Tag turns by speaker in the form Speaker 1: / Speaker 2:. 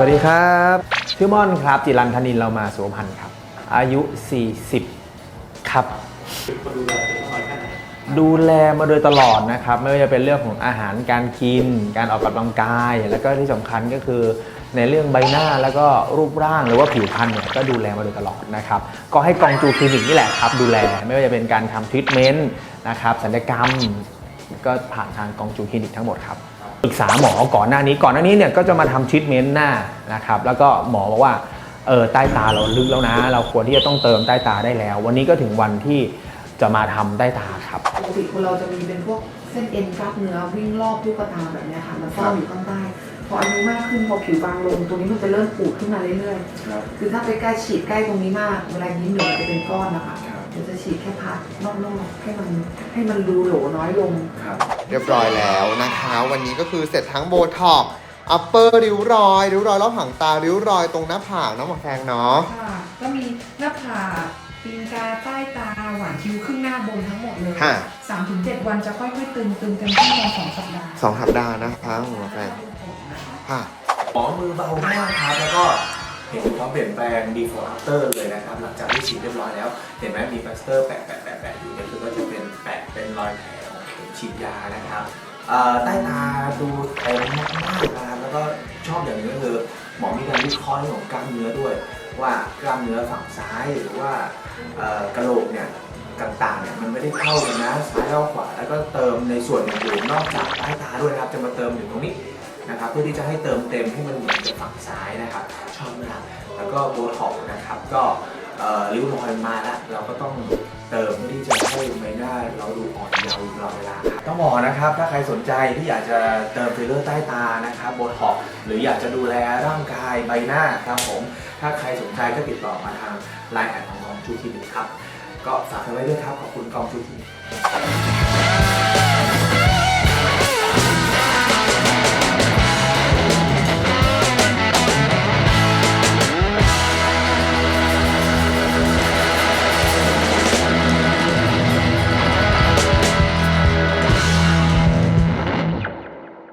Speaker 1: สวัสดีครับชื่อม่อนครับ จิรันธนินเรามาสุพันธ์ครับ อายุ 40 ครับ ดูแลมาโดยตลอดนะครับ ไม่ว่าจะเป็นเรื่องของอาหารการกิน การออกกำลังกาย แล้วก็ที่สำคัญก็คือในเรื่องใบหน้าแล้วก็รูปร่างหรือว่าผิวพรรณเนี่ยก็ดูแลมาโดยตลอดนะครับ ก็ให้กองจูคลินิกนี่แหละครับ ดูแลไม่ว่าจะเป็นการทำทรีทเมนต์นะครับศัลยกรรมก็ผ่านทางกองจูคลินิกทั้งหมดครับ ษาหมอก่อนหน้านี้ ก่อนหน้านี้เนี่ยก็จะมาทำทรีทเมนต์หน้านะครับ แล้วก็หมอบอกว่าเออใต้ตาเราลึกแล้วนะ เราควรที่จะต้องเติมใต้ตาได้แล้ว วันนี้ก็ถึงวันที่จะมาทำใต้ตาครับ
Speaker 2: ปกติคนเราจะมีเป็นพวกเส้นเอ็นกล้ามเนื้อวิ่งรอบลูกตาแบบเนี้ยค่ะ มันซ่อนอยู่ข้างใต้ พออายุมากขึ้นพอผิวบางลงตรงนี้มันจะเริ่มปูดขึ้นมาเรื่อยๆ คือถ้าไปใกล้ฉีดใกล้ตรงนี้มากเวลายิ้มเดี๋ยวมันจะเป็นก้อนนะคะ ดี๋ยวจะฉีดแค่พัดนอกๆให้มันให้มันดูโหลน้อยลง
Speaker 3: เรียบร้อยแล้วนะคะ วันนี้ก็คือเสร็จทั้งโบท็อกอัปเปอร์ริ้วรอย ริ้วรอยรอบหางตา ริ้วรอยตรงหน้าผากน้องหมอแฟงเนาะ
Speaker 2: ค่ะก็มีหน้าผากตีนกาใต้ตาหวานคิ้วครึ่งหน้าบนทั้งหมดเลย
Speaker 3: ค่ะ
Speaker 2: สามถึงเจ็ดวันจะค่อยๆตึงตึงเต็มที่ประมาณสองสัปดาห์
Speaker 3: สองสัปดาห์นะคะหมอแฟงค่ะ
Speaker 1: หมอมือเบามากครับ แล้วก็ เห็นความเปลี่ยนแปลง before after เลยนะครับ หลังจากที่ฉีดเรียบร้อยแล้ว เห็นไหมมี plaster แปะแปะแปะแปะอยู่เนี่ยคือก็จะเป็นแปะเป็นรอยแผลของเข็มฉีดยานะครับใต้ตาดูเต็มมากๆนะครับแล้วก็ชอบอย่างนึงก็คือหมอมีการวิเคราะห์เรื่องของกล้ามเนื้อด้วย ว่ากล้ามเนื้อฝั่งซ้ายหรือว่ากระโหลกเนี่ยต่างๆเนี่ยมันไม่ได้เข้ากันนะซ้ายเข้าขวาแล้วก็เติมในส่วนอื่นนอกจากใต้ตาด้วยนะครับจะมาเติมอยู่ตรงนี้ นะครับเพื่อที่จะให้เติมเต็มให้มันเหมือนกับฝั่งซ้ายนะครับชอบมากแล้วก็โบท็อกนะครับก็ริ้วรอยมาแล้วเราก็ต้องเติมเพื่อที่จะให้ใบหน้าเราดูอ่อนเยาว์ตลอดเวลาครับต้องบอกนะครับ ถ้าใครสนใจที่อยากจะเติมฟิลเลอร์ใต้ตานะครับโบท็อกหรืออยากจะดูแลร่างกายใบหน้าครับผม ถ้าใครสนใจก็ติดต่อมาทางไลน์แอดของกองชูทีนิครับ ก็ฝากไว้ด้วยครับ ขอบคุณกองชูทีนิ